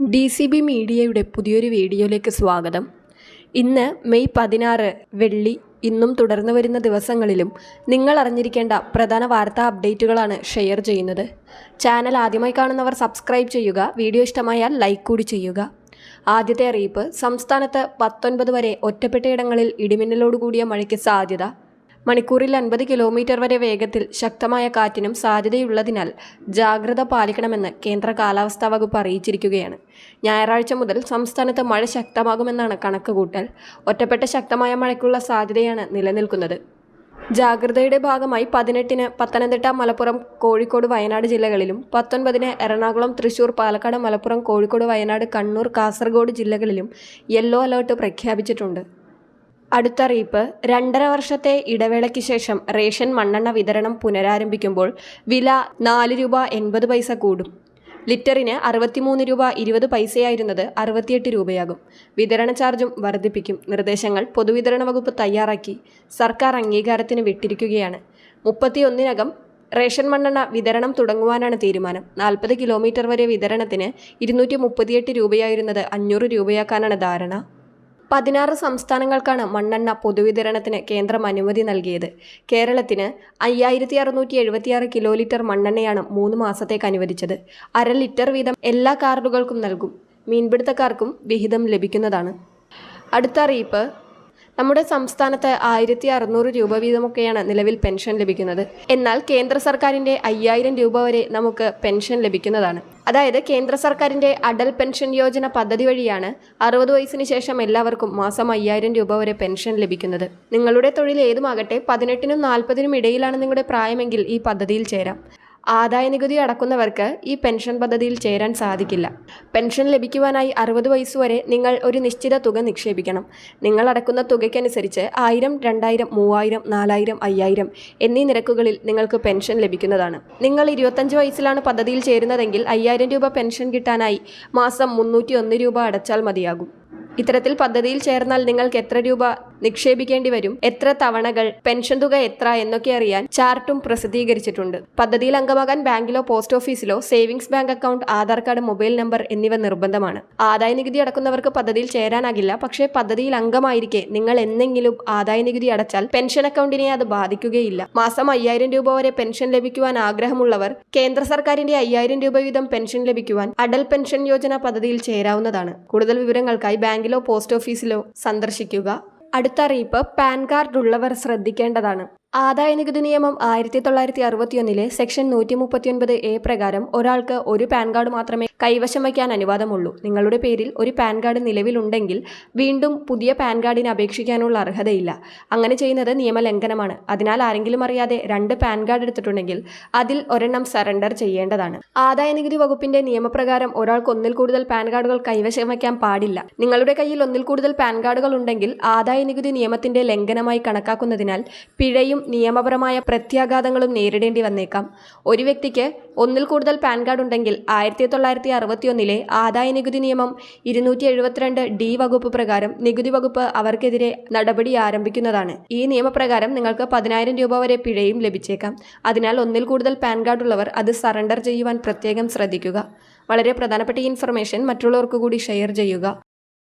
D C B മീഡിയയുടെ പുതിയൊരു വീഡിയോയിലേക്ക് സ്വാഗതം. ഇന്ന് മെയ് പതിനാറ് വെള്ളി ഇന്നും തുടർന്നു വരുന്ന ദിവസങ്ങളിലും നിങ്ങൾ അറിഞ്ഞിരിക്കേണ്ട പ്രധാന വാർത്താ അപ്ഡേറ്റുകളാണ് ഷെയർ ചെയ്യുന്നത്. ചാനൽ ആദ്യമായി കാണുന്നവർ സബ്സ്ക്രൈബ് ചെയ്യുക വീഡിയോ ഇഷ്ടമായാൽ ലൈക്ക് കൂടി ചെയ്യുക. ആദ്യത്തെ അറിയിപ്പ് സംസ്ഥാനത്ത് പത്തൊൻപത് വരെ ഒറ്റപ്പെട്ടയിടങ്ങളിൽ ഇടിമിന്നലോടുകൂടിയ മഴയ്ക്ക് സാധ്യത. മണിക്കൂറിൽ അൻപത് കിലോമീറ്റർ വരെ വേഗത്തിൽ ശക്തമായ കാറ്റിനും സാധ്യതയുള്ളതിനാൽ ജാഗ്രത പാലിക്കണമെന്ന് കേന്ദ്ര കാലാവസ്ഥാ വകുപ്പ് അറിയിച്ചിരിക്കുകയാണ്. ഞായറാഴ്ച മുതൽ സംസ്ഥാനത്ത് മഴ ശക്തമാകുമെന്നാണ് കണക്കുകൂട്ടൽ. ഒറ്റപ്പെട്ട ശക്തമായ മഴയ്ക്കുള്ള സാധ്യതയാണ് നിലനിൽക്കുന്നത്. ജാഗ്രതയുടെ ഭാഗമായി പതിനെട്ടിന് പത്തനംതിട്ട മലപ്പുറം കോഴിക്കോട് വയനാട് ജില്ലകളിലും പത്തൊൻപതിന് എറണാകുളം തൃശൂർ പാലക്കാട് മലപ്പുറം കോഴിക്കോട് വയനാട് കണ്ണൂർ കാസർഗോഡ് ജില്ലകളിലും യെല്ലോ അലേർട്ട് പ്രഖ്യാപിച്ചിട്ടുണ്ട്. അടുത്തറിയിപ്പ്. രണ്ടര വർഷത്തെ ഇടവേളയ്ക്ക് ശേഷം റേഷൻ മണ്ണെണ്ണ വിതരണം പുനരാരംഭിക്കുമ്പോൾ വില നാല് രൂപ എൺപത് പൈസ കൂടും. ലിറ്ററിന് അറുപത്തിമൂന്ന് രൂപ ഇരുപത് പൈസയായിരുന്നത് അറുപത്തിയെട്ട് രൂപയാകും. വിതരണ ചാർജും വർദ്ധിപ്പിക്കും. നിർദ്ദേശങ്ങൾ പൊതുവിതരണ വകുപ്പ് തയ്യാറാക്കി സർക്കാർ അംഗീകാരത്തിന് വിട്ടിരിക്കുകയാണ്. മുപ്പത്തിയൊന്നിനകം റേഷൻ മണ്ണെണ്ണ വിതരണം തുടങ്ങുവാനാണ് തീരുമാനം. നാൽപ്പത് കിലോമീറ്റർ വരെ വിതരണത്തിന് ഇരുന്നൂറ്റി രൂപയായിരുന്നത് അഞ്ഞൂറ് രൂപയാക്കാനാണ് ധാരണ. പതിനാറ് സംസ്ഥാനങ്ങൾക്കാണ് മണ്ണെണ്ണ പൊതുവിതരണത്തിന് കേന്ദ്രം അനുമതി നൽകിയത്. കേരളത്തിന് അയ്യായിരത്തി അറുന്നൂറ്റി എഴുപത്തിയാറ് കിലോ ലിറ്റർ മണ്ണെണ്ണയാണ് മൂന്ന് മാസത്തേക്ക് അനുവദിച്ചത്. അര ലിറ്റർ വീതം എല്ലാ കാർഡുകൾക്കും നൽകും. മീൻപിടുത്തക്കാർക്കും വിഹിതം ലഭിക്കുന്നതാണ്. അടുത്ത അറിയിപ്പ് നമ്മുടെ സംസ്ഥാനത്ത് ആയിരത്തി അറുന്നൂറ് രൂപ വീതമൊക്കെയാണ് നിലവിൽ പെൻഷൻ ലഭിക്കുന്നത്. എന്നാൽ കേന്ദ്ര സർക്കാരിന്റെ അയ്യായിരം രൂപ വരെ നമുക്ക് പെൻഷൻ ലഭിക്കുന്നതാണ്. അതായത് കേന്ദ്ര സർക്കാരിന്റെ അടൽ പെൻഷൻ യോജന പദ്ധതി വഴിയാണ് അറുപത് വയസ്സിന് ശേഷം എല്ലാവർക്കും മാസം അയ്യായിരം രൂപ വരെ പെൻഷൻ ലഭിക്കുന്നത്. നിങ്ങളുടെ തൊഴിൽ ഏതുമാകട്ടെ പതിനെട്ടിനും നാൽപ്പതിനും ഇടയിലാണ് നിങ്ങളുടെ പ്രായമെങ്കിൽ ഈ പദ്ധതിയിൽ ചേരാം. ആദായ നികുതി അടക്കുന്നവർക്ക് ഈ പെൻഷൻ പദ്ധതിയിൽ ചേരാൻ സാധിക്കില്ല. പെൻഷൻ ലഭിക്കുവാനായി അറുപത് വയസ്സുവരെ നിങ്ങൾ ഒരു നിശ്ചിത തുക നിക്ഷേപിക്കണം. നിങ്ങൾ അടക്കുന്ന തുകയ്ക്കനുസരിച്ച് ആയിരം രണ്ടായിരം മൂവായിരം നാലായിരം അയ്യായിരം എന്നീ നിരക്കുകളിൽ നിങ്ങൾക്ക് പെൻഷൻ ലഭിക്കുന്നതാണ്. നിങ്ങൾ ഇരുപത്തഞ്ച് വയസ്സിലാണ് പദ്ധതിയിൽ ചേരുന്നതെങ്കിൽ അയ്യായിരം രൂപ പെൻഷൻ കിട്ടാനായി മാസം മുന്നൂറ്റി ഒന്ന് രൂപ അടച്ചാൽ മതിയാകും. ഇത്തരത്തിൽ പദ്ധതിയിൽ ചേർന്നാൽ നിങ്ങൾക്ക് എത്ര രൂപ നിക്ഷേപിക്കേണ്ടി വരും. എത്ര തവണകൾ പെൻഷൻ തുക എത്ര എന്നൊക്കെ അറിയാൻ ചാർട്ടും പ്രസിദ്ധീകരിച്ചിട്ടുണ്ട്. പദ്ധതിയിൽ അംഗമാകാൻ ബാങ്കിലോ post ഓഫീസിലോ savings bank account Aadhaar card mobile number എന്നിവ നിർബന്ധമാണ്. ആദായ നികുതി അടക്കുന്നവർക്ക് പദ്ധതിയിൽ ചേരാനാകില്ല. പക്ഷേ പദ്ധതിയിൽ അംഗമായിരിക്കെ നിങ്ങൾ എന്തെങ്കിലും ആദായ നികുതി അടച്ചാൽ പെൻഷൻ അക്കൗണ്ടിനെ അത് ബാധിക്കുകയില്ല. മാസം അയ്യായിരം രൂപ വരെ പെൻഷൻ ലഭിക്കുവാൻ ആഗ്രഹമുള്ളവർ കേന്ദ്ര സർക്കാരിന്റെ അയ്യായിരം രൂപ വീതം പെൻഷൻ ലഭിക്കുവാൻ അടൽ പെൻഷൻ യോജന പദ്ധതിയിൽ ചേരാവുന്നതാണ്. കൂടുതൽ വിവരങ്ങൾക്കായി ബാങ്കിലോ പോസ്റ്റ് ഓഫീസിലോ സന്ദർശിക്കുക. അടുത്ത അറിയിപ്പ് പാൻ കാർഡ് ഉള്ളവർ ശ്രദ്ധിക്കേണ്ടതാണ്. ആദായ നികുതി നിയമം ആയിരത്തി തൊള്ളായിരത്തി അറുപത്തിയൊന്നിലെ സെക്ഷൻ നൂറ്റി മുപ്പത്തിയൊൻപത് എ പ്രകാരം ഒരാൾക്ക് ഒരു പാൻ കാർഡ് മാത്രമേ കൈവശം വയ്ക്കാൻ അനുവാദമുള്ളൂ. നിങ്ങളുടെ പേരിൽ ഒരു പാൻ കാർഡ് നിലവിലുണ്ടെങ്കിൽ വീണ്ടും പുതിയ പാൻ കാർഡിന് അപേക്ഷിക്കാനുള്ള അർഹതയില്ല. അങ്ങനെ ചെയ്യുന്നത് നിയമലംഘനമാണ്. അതിനാൽ ആരെങ്കിലും അറിയാതെ രണ്ട് പാൻ കാർഡ് എടുത്തിട്ടുണ്ടെങ്കിൽ അതിൽ ഒരെണ്ണം സറണ്ടർ ചെയ്യേണ്ടതാണ്. ആദായ നികുതി വകുപ്പിന്റെ നിയമപ്രകാരം ഒരാൾക്ക് ഒന്നിൽ കൂടുതൽ പാൻ കാർഡുകൾ കൈവശം വയ്ക്കാൻ പാടില്ല. നിങ്ങളുടെ കയ്യിൽ ഒന്നിൽ കൂടുതൽ പാൻ കാർഡുകൾ ഉണ്ടെങ്കിൽ ആദായ നികുതി നിയമത്തിന്റെ ലംഘനമായി കണക്കാക്കുന്നതിനാൽ പിഴയും നിയമപരമായ പ്രത്യാഘാതങ്ങളും നേരിടേണ്ടി വന്നേക്കാം. ഒരു വ്യക്തിക്ക് ഒന്നിൽ കൂടുതൽ പാൻ കാർഡ് ഉണ്ടെങ്കിൽ ആയിരത്തി തൊള്ളായിരത്തി അറുപത്തിയൊന്നിലെ ആദായ നികുതി നിയമം ഇരുന്നൂറ്റി എഴുപത്തിരണ്ട് ഡി വകുപ്പ് പ്രകാരം നികുതി വകുപ്പ് അവർക്കെതിരെ നടപടി ആരംഭിക്കുന്നതാണ്. ഈ നിയമപ്രകാരം നിങ്ങൾക്ക് പതിനായിരം രൂപ വരെ പിഴയും ലഭിച്ചേക്കാം. അതിനാൽ ഒന്നിൽ കൂടുതൽ പാൻ കാർഡ് ഉള്ളവർ അത് സറണ്ടർ ചെയ്യുവാൻ പ്രത്യേകം ശ്രദ്ധിക്കുക. വളരെ പ്രധാനപ്പെട്ട ഈ ഇൻഫർമേഷൻ മറ്റുള്ളവർക്ക് കൂടി ഷെയർ ചെയ്യുക.